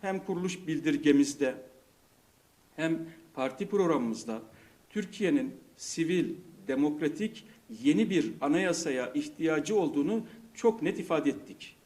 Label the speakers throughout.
Speaker 1: hem kuruluş bildirgemizde hem parti programımızda Türkiye'nin sivil, demokratik yeni bir anayasaya ihtiyacı olduğunu çok net ifade ettik.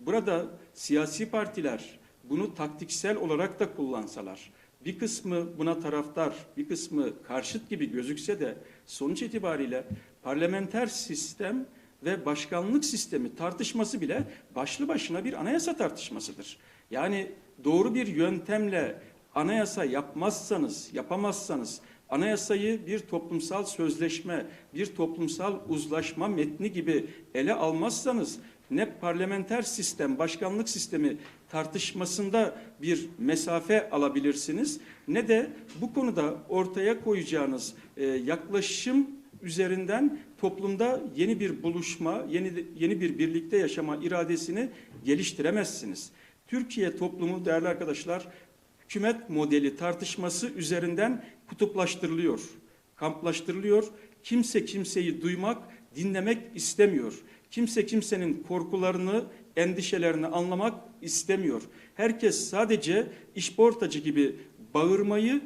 Speaker 1: Burada siyasi partiler bunu taktiksel olarak da kullansalar, bir kısmı buna taraftar, bir kısmı karşıt gibi gözükse de sonuç itibariyle parlamenter sistem ve başkanlık sistemi tartışması bile başlı başına bir anayasa tartışmasıdır. Yani doğru bir yöntemle anayasa yapmazsanız, yapamazsanız, anayasayı bir toplumsal sözleşme, bir toplumsal uzlaşma metni gibi ele almazsanız ne parlamenter sistem, başkanlık sistemi tartışmasında bir mesafe alabilirsiniz ne de bu konuda ortaya koyacağınız e, yaklaşım üzerinden toplumda yeni bir buluşma, yeni yeni bir birlikte yaşama iradesini geliştiremezsiniz. Türkiye toplumu değerli arkadaşlar hükümet modeli tartışması üzerinden kutuplaştırılıyor, kamplaştırılıyor. Kimse kimseyi duymak, dinlemek istemiyor. Kimse kimsenin korkularını, endişelerini anlamak istemiyor. Herkes sadece işportacı gibi bağırmayı,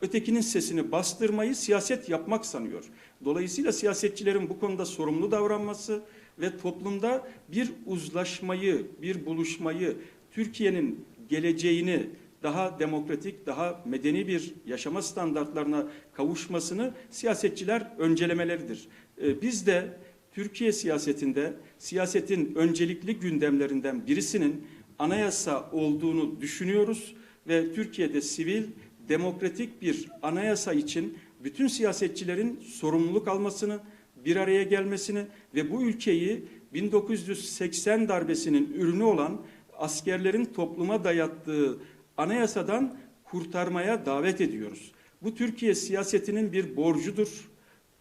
Speaker 1: ötekinin sesini bastırmayı siyaset yapmak sanıyor. Dolayısıyla siyasetçilerin bu konuda sorumlu davranması ve toplumda bir uzlaşmayı, bir buluşmayı, Türkiye'nin geleceğini daha demokratik, daha medeni bir yaşama standartlarına kavuşmasını siyasetçiler öncelemeleridir. Ee, Biz de Türkiye siyasetinde siyasetin öncelikli gündemlerinden birisinin anayasa olduğunu düşünüyoruz ve Türkiye'de sivil, demokratik bir anayasa için bütün siyasetçilerin sorumluluk almasını, bir araya gelmesini ve bu ülkeyi 1980 darbesinin ürünü olan askerlerin topluma dayattığı anayasadan kurtarmaya davet ediyoruz. Bu Türkiye siyasetinin bir borcudur.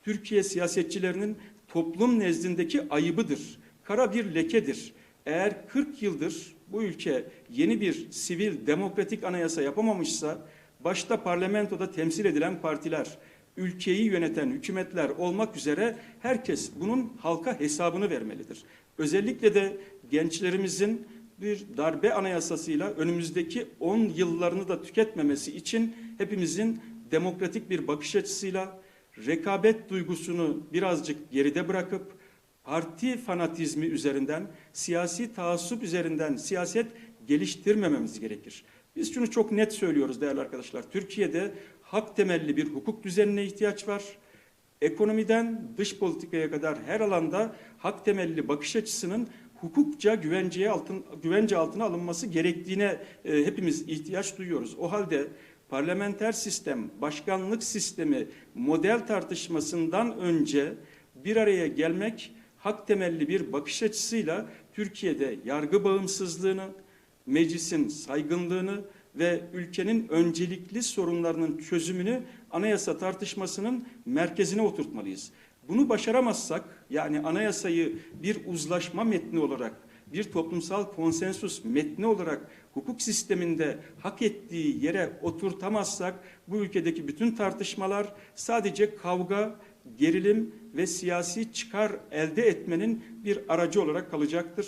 Speaker 1: Türkiye siyasetçilerinin toplum nezdindeki ayıbıdır. Kara bir lekedir. Eğer 40 yıldır bu ülke yeni bir sivil demokratik anayasa yapamamışsa başta parlamentoda temsil edilen partiler, ülkeyi yöneten hükümetler olmak üzere herkes bunun halka hesabını vermelidir. Özellikle de gençlerimizin bir darbe anayasasıyla önümüzdeki 10 yıllarını da tüketmemesi için hepimizin demokratik bir bakış açısıyla rekabet duygusunu birazcık geride bırakıp parti fanatizmi üzerinden, siyasi taassup üzerinden siyaset geliştirmememiz gerekir. Biz şunu çok net söylüyoruz değerli arkadaşlar. Türkiye'de hak temelli bir hukuk düzenine ihtiyaç var. Ekonomiden dış politikaya kadar her alanda hak temelli bakış açısının hukukça güvenceye altın, güvence altına alınması gerektiğine e, hepimiz ihtiyaç duyuyoruz. O halde parlamenter sistem, başkanlık sistemi model tartışmasından önce bir araya gelmek hak temelli bir bakış açısıyla Türkiye'de yargı bağımsızlığını, meclisin saygınlığını ve ülkenin öncelikli sorunlarının çözümünü anayasa tartışmasının merkezine oturtmalıyız. Bunu başaramazsak yani anayasayı bir uzlaşma metni olarak, bir toplumsal konsensus metni olarak hukuk sisteminde hak ettiği yere oturtamazsak bu ülkedeki bütün tartışmalar sadece kavga, gerilim ve siyasi çıkar elde etmenin bir aracı olarak kalacaktır.